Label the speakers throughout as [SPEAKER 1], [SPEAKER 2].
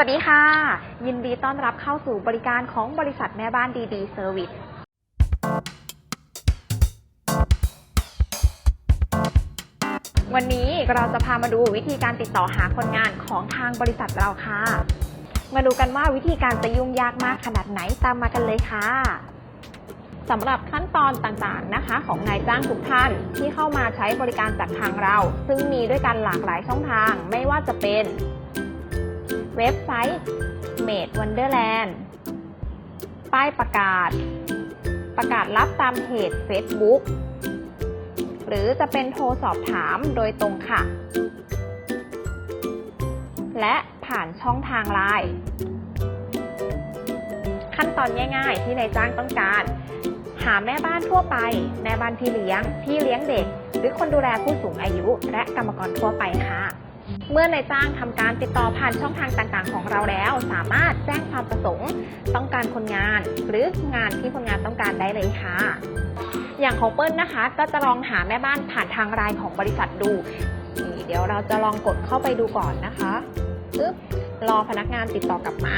[SPEAKER 1] สวัสดีค่ะ ยินดีต้อนรับเข้าสู่บริการของบริษัทแม่บ้านดีดีเซอร์วิสวันนี้เราจะพามาดูวิธีการติดต่อหาคนงานของทางบริษัทเราค่ะ มาดูกันว่าวิธีการจะยุ่งยากมากขนาดไหนตามมากันเลยค่ะสำหรับขั้นตอนต่างๆนะคะ ของนายจ้างทุกท่านที่เข้ามาใช้บริการจากทางเรา ซึ่งมีด้วยกันหลากหลายช่องทางไม่ว่าจะเป็น เว็บไซต์ Made Wonderland ป้ายประกาศ ประกาศรับตามเพจ Facebook หรือจะเป็นโทรสอบถามโดยตรงค่ะ และผ่านช่องทางไลน์ขั้นตอนง่าย ๆ ที่นายจ้างต้องการ หาแม่บ้านทั่วไป แม่บ้านพี่เลี้ยง พี่เลี้ยงเด็ก หรือคนดูแลผู้สูงอายุ และกรรมกรทั่วไปค่ะ เมื่อนายจ้างทำการติดต่อผ่านช่องทางต่างๆ ของเราแล้ว สามารถแจ้งความประสงค์ ต้องการคนงาน หรืองานที่คนงานต้องการได้เลยค่ะ อย่างของเปิ้ลนะคะ ก็จะลองหาแม่บ้านผ่านทางไลน์ของบริษัทดูนี่เดี๋ยวเราจะลองกดเข้าไปดูก่อนนะคะปึ๊บรอพนักงานติดต่อกลับมา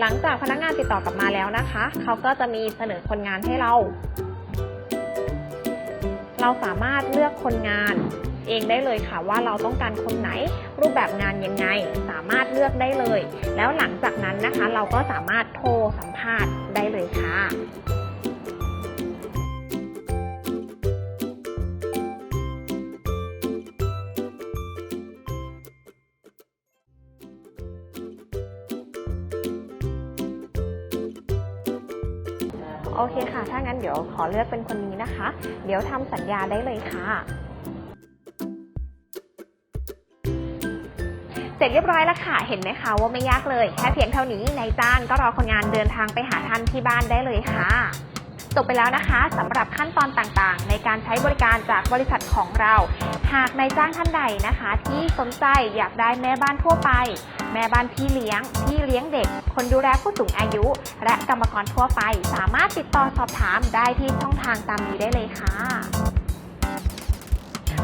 [SPEAKER 1] หลังจากพนักงานติดต่อกลับมาแล้วนะคะ เขาก็จะมีเสนอคนงานให้เรา เราสามารถเลือกคนงานเองได้เลยค่ะว่าเราต้องการคนไหนรูปแบบงานยังไง สามารถเลือกได้เลย แล้วหลังจากนั้นนะคะ เราก็สามารถโทรสัมภาษณ์ได้เลยค่ะ โอเคค่ะ ถ้างั้นเดี๋ยวขอเลือกเป็นคนนี้นะคะ เดี๋ยวทำสัญญาได้เลยค่ะ เสร็จเรียบร้อยแล้วค่ะ เห็นไหมคะว่าไม่ยากเลย แค่เพียงเท่านี้นายจ้างก็รอคนงานเดินทางไปหาท่านที่บ้านได้เลยค่ะ จบไปแล้วนะคะสำหรับขั้นตอนต่างๆ ในการใช้บริการจากบริษัทของเรา หากนายจ้างท่านใดนะคะ ที่สนใจอยากได้แม่บ้านทั่วไป แม่บ้านพี่เลี้ยงพี่เลี้ยงเด็ก คนดูแลผู้สูงอายุ และกรรมกรทั่วไป สามารถติดต่อสอบถามได้ที่ช่องทางตามนี้ได้เลยค่ะ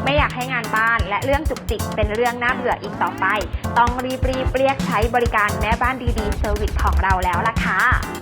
[SPEAKER 1] ไม่อยากให้งานบ้านและเรื่องจุกจิกเป็นเรื่องน่าเบื่ออีกต่อไป ต้องรีบรีบเรียกใช้บริการแม่บ้านดีๆเซอร์วิสของเราแล้วล่ะค่ะ